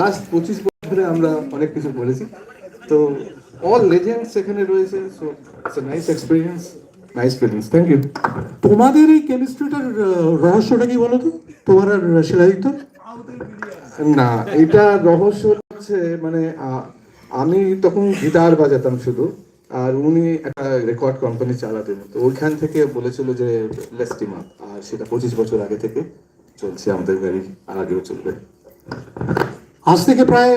Last পঁচিশ বছর আমরা অনেক কিছু বলেছি। তো অল লেজেন্ডস এখানে রয়েছে so it's nice experience nice feelings thank you তোমাদের এই কেমিস্ট্রিটার রহস্যটা কি বলো তো? তোমার আর শিলাদিত্য না, এটা রহস্য হচ্ছে মানে আমি তখন গিটার বাজাতাম শুধু, আর উনি একটা রেকর্ড কোম্পানি চালাতেন। তো ওইখান থেকে বলেছিল যে লেস্টিমা আর সেটা পঁচিশ বছর আগে থেকে চলছে, আমাদের গাড়ি আর আগেও চলবে। আজ থেকে প্রায়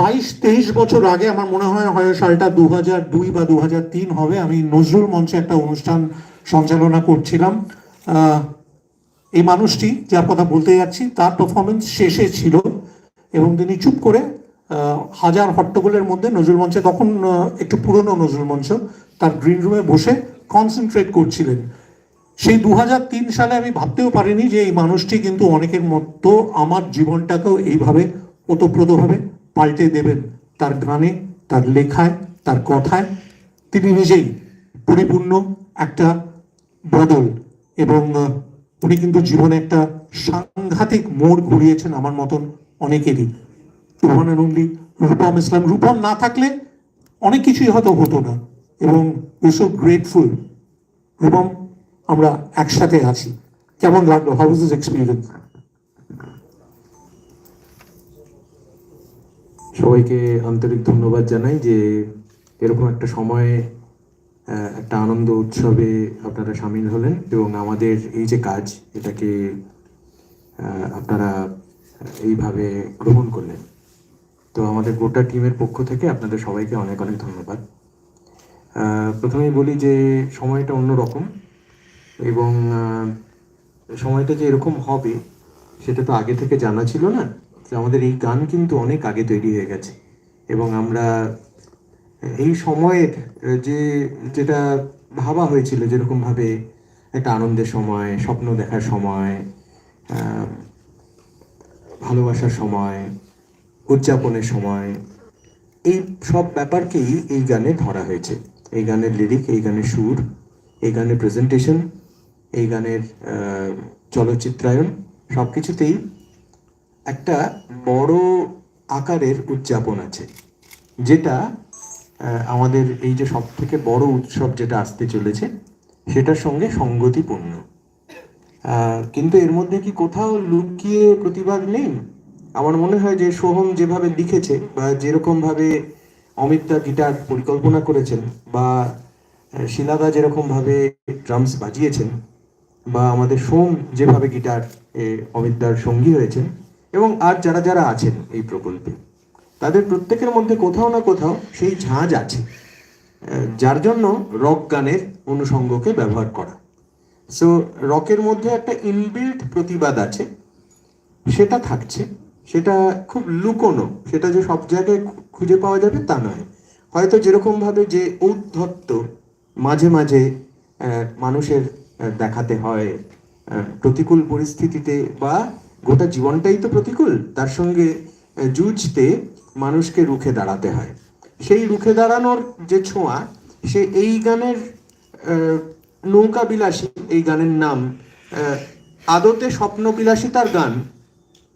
বাইশ, তেইশ বছর আগে আমার মনে হয় হয় সালটা দু হাজার দুই বা দু হাজার তিন হবে, আমি নজরুল মঞ্চে একটা অনুষ্ঠান সঞ্চালনা করছিলাম। এই মানুষটি, যার কথা বলতে যাচ্ছি, তার পারফরমেন্স শেষে ছিল এবং তিনি চুপ করে হাজার হট্টগোলের মধ্যে নজরুল মঞ্চে, তখন একটু পুরনো নজরুল মঞ্চ, তার গ্রিন রুমে বসে কনসেন্ট্রেট করছিলেন। সেই দু হাজার তিন সালে আমি ভাবতেও পারিনি যে এই মানুষটি কিন্তু অনেকের মতো আমার জীবনটাকেও এইভাবে ওতপ্রোতভাবে পাল্টে দেবেন তার গানে, তার লেখায়, তার কথায়। তিনি নিজেই পরিপূর্ণ একটা বদল এবং উনি কিন্তু জীবনে একটা সাংঘাতিক মোড় ঘুরিয়েছেন আমার মতন অনেকেরই। রূপানন্দী রূপম ইসলাম, রূপম না থাকলে অনেক কিছুই হয়তো হতো না। এবং উই সো গ্রেটফুল রূপম, আমরা একসাথে আছি। কেমন লাগল? হাউ ইজ এক্সপিরিয়েন্স সবাইকে আন্তরিক ধন্যবাদ জানাই যে এরকম একটা সময়ে একটা আনন্দ উৎসবে আপনারা সামিল হলেন এবং আমাদের এই যে কাজ, এটাকে আপনারা এইভাবে গ্রহণ করলেন। তো আমাদের গোটা টিমের পক্ষ থেকে আপনাদের সবাইকে অনেক অনেক ধন্যবাদ। প্রথমেই বলি যে সময়টা অন্যরকম এবং সময়টা যে এরকম হবে, সেটা তো আগে থেকে জানা ছিল না। যে আমাদের এই গান কিন্তু অনেক আগে তৈরি হয়ে গেছে। এবং আমরা এই সময়ের যে, যেটা ভাবা হয়েছিল যেরকমভাবে একটা আনন্দের সময়, স্বপ্ন দেখার সময় ভালোবাসার সময়, উদযাপনের সময়, এই সব ব্যাপারকেই এই গানে ধরা হয়েছে। এই গানের লিরিক এই গানের সুর, এই গানের প্রেজেন্টেশন এই গানের চলচ্চিত্রায়ন সব কিছুতেই একটা বড় আকারের উদযাপন আছে যেটা আমাদের এই যে সব থেকে বড় উৎসব যেটা আসতে চলেছে সেটার সঙ্গে সঙ্গতিপূর্ণ। কিন্তু এর মধ্যে কি কোথাও লুকিয়ে প্রতিবাদ নেই? আমার মনে হয় যে সোহম যেভাবে লিখেছে বা যেরকম ভাবে অমিতদা গিটার পরিকল্পনা করেছেন বা শিলাদা যেরকম ভাবে ড্রামস বাজিয়েছেন বা আমাদের সোম যেভাবে গিটার এ, অমিতদার সঙ্গী হয়েছেন এবং আর যারা যারা আছেন এই প্রকল্পে, তাদের প্রত্যেকের মধ্যে কোথাও না কোথাও সেই ঝাঁজ আছে। যার জন্য রক গানের অনুষঙ্গকে ব্যবহার করা। সো রকের মধ্যে একটা ইনবিল্ট প্রতিবাদ আছে। সেটা থাকছে। সেটা খুব লুকোনো। সেটা যে সব জায়গায় খুঁজে পাওয়া যাবে তা নয়। হয়তো যেরকম ভাবে যে ঔদ্ধত্য মাঝে মাঝে মানুষের দেখাতে হয় প্রতিকূল পরিস্থিতিতে বা গোটা জীবনটাই তো প্রতিকূল। তার সঙ্গে যুঝতে মানুষকে রুখে দাঁড়াতে হয়। সেই রুখে দাঁড়ানোর যে ছোঁয়া, সে এই গানের নৌকা বিলাসী, এই গানের নাম আদতে স্বপ্ন বিলাসিতার গান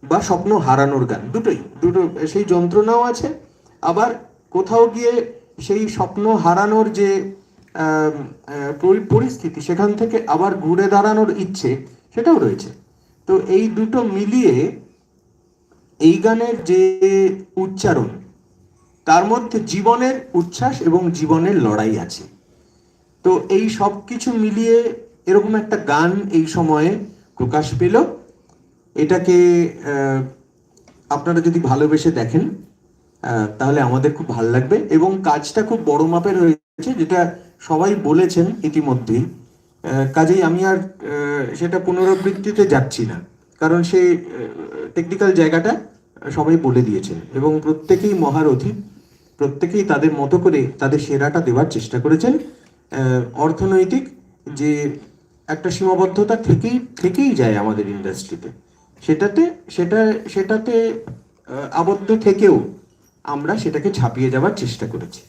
বা স্বপ্ন হারানোর গান, দুটোই, দুটো, সেই যন্ত্রণাও আছে। আবার কোথাও গিয়ে সেই স্বপ্ন হারানোর যে পরিস্থিতি, সেখান থেকে আবার ঘুরে দাঁড়ানোর ইচ্ছে, সেটাও রয়েছে। তো এই দুটো মিলিয়ে এই গানের যে উচ্চারণ, তার মধ্যে জীবনের উচ্ছ্বাস এবং জীবনের লড়াই আছে। তো এই সব কিছু মিলিয়ে এরকম একটা গান এই সময়ে প্রকাশ পেল। এটাকে আপনারা যদি ভালোবেসে দেখেন তাহলে আমাদের খুব ভালো লাগবে। এবং কাজটা খুব বড় মাপের হয়েছে, যেটা সবাই বলেছেন ইতিমধ্যেই। কাজেই আমি আর সেটা পুনরাবৃত্তিতে যাচ্ছি না। কারণ সেই টেকনিক্যাল জায়গাটা সবাই বলে দিয়েছেন এবং প্রত্যেকেই মহারথী, প্রত্যেকেই তাদের মতো করে তাদের সেরাটা দেওয়ার চেষ্টা করেছেন। অর্থনৈতিক যে একটা সীমাবদ্ধতা থেকেই থেকেই যায় আমাদের ইন্ডাস্ট্রিতে সেটাতে, সেটা, সেটাতে আবদ্ধ থেকেও আমরা সেটাকে ছাপিয়ে যাওয়ার চেষ্টা করেছি।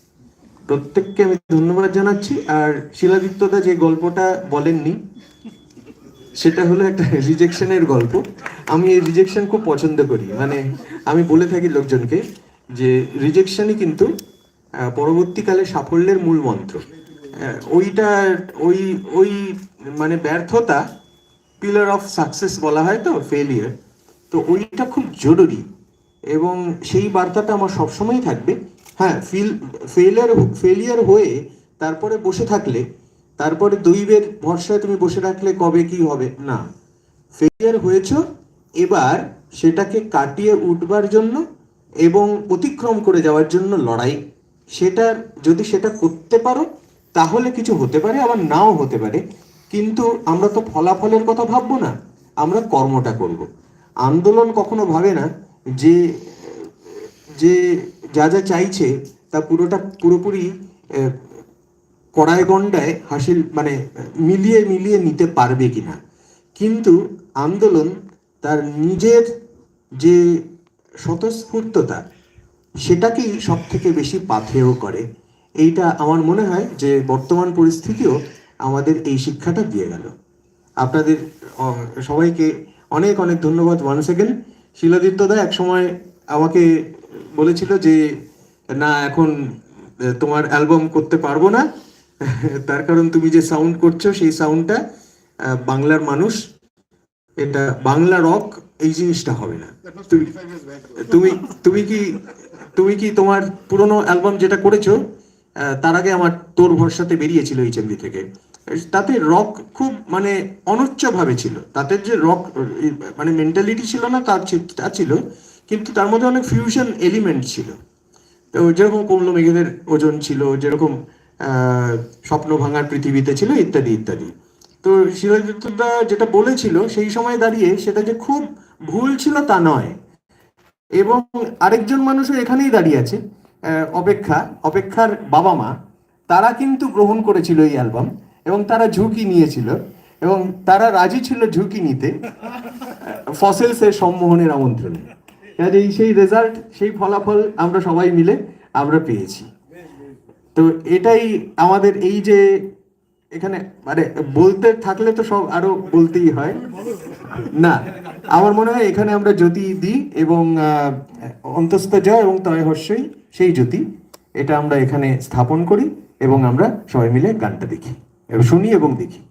প্রত্যেককে আমি ধন্যবাদ জানাচ্ছি। আর শিলাদিত্যদা যে গল্পটা বলেননি, সেটা হলো একটা রিজেকশনের গল্প। আমি এই রিজেকশন খুব পছন্দ করি। মানে আমি বলে থাকি লোকজনকে যে রিজেকশনই কিন্তু পরবর্তীকালে সাফল্যের মূল মন্ত্র। ওইটা, ওই ওই মানে ব্যর্থতা পিলার অফ সাকসেস বলা হয় তো ফেলিয়ার তো ওইটা খুব জরুরি। এবং সেই বার্তাটা আমার সবসময়ই থাকবে। হ্যাঁ ফিল ফেলিয়ার ফেলিয়ার হয়ে তারপরে বসে থাকলে, তারপরে দৈবের ভরসায় তুমি বসে রাখলে কবে কি হবে? না। ফেলিয়ার হয়েছ, এবার সেটাকে কাটিয়ে উঠবার জন্য এবং অতিক্রম করে যাওয়ার জন্য লড়াই। সেটার যদি সেটা করতে পারো, তাহলে কিছু হতে পারে, আবার নাও হতে পারে। কিন্তু আমরা তো ফলাফলের কথা ভাববো না, আমরা কর্মটা করব। আন্দোলন কখনো ভাবে না যে যে যা যা চাইছে তা পুরোটা পুরোপুরি আহ, কড়াই গন্ডায় হাসিল মানে মিলিয়ে মিলিয়ে নিতে পারবে কিনা। কিন্তু আন্দোলন তার নিজের যে স্বতঃস্ফূর্ততা সেটাকেই সব থেকে বেশি পাথেয় করে। এইটা আমার মনে হয় যে বর্তমান পরিস্থিতিও আমাদের এই শিক্ষাটা দিয়ে গেল। আপনাদের সবাইকে অনেক অনেক ধন্যবাদ ওয়ান সেকেন্ড শিলাদিত্য দা এক সময় আমাকে বলেছিল যে না এখন তোমার অ্যালবাম করতে পারব না। তার কারণ তুমি যে সাউন্ড করছ সেই সাউন্ডটা বাংলার মানুষ এটা বাংলা রক এই জিনিসটা হবে না। তুমি তুমি কি তুমি কি তোমার পুরনো অ্যালবাম যেটা করেছ তার আগে আমার তোর ভরসাতে বেরিয়েছিল এই এইচএমবি থেকে। তাতে রক খুব মানে অনচ্চ ভাবে ছিল। তাতে যে রক মানে মেন্টালিটি ছিল না তার ছিল। কিন্তু তার মধ্যে অনেক ফিউশন এলিমেন্ট ছিল। তো যেরকম কমলো মেঘেদের ওজন ছিল, যেরকম স্বপ্ন ভাঙার পৃথিবীতে ছিল, ইত্যাদি ইত্যাদি। তো শিলাজিৎদা যেটা বলেছিল, সেই সময় দাঁড়িয়ে সেটা যে খুব ভুল ছিল তা নয়। এবং আরেকজন মানুষও এখানেই দাঁড়িয়ে আছে অপেক্ষা, অপেক্ষার বাবা মা, তারা কিন্তু গ্রহণ করেছিল এই অ্যালবাম এবং তারা ঝুঁকি নিয়েছিল, এবং তারা রাজি ছিল ঝুঁকি নিতে ফসেলসের সম্মোহনের আমন্ত্রণে। কাজেই সেই রেজাল্ট সেই ফলাফল আমরা সবাই মিলে আমরা পেয়েছি। তো এটাই আমাদের এই যে এখানে মানে বলতে থাকলে তো সব আরও বলতেই হয়। না, আমার মনে হয় এখানে আমরা জ্যোতি দিই এবং অন্তস্থ জয় এবং তয় হর্ষই সেই জ্যোতি। এটা আমরা এখানে স্থাপন করি এবং আমরা সবাই মিলে গানটা দেখি, শুনি এবং দেখি।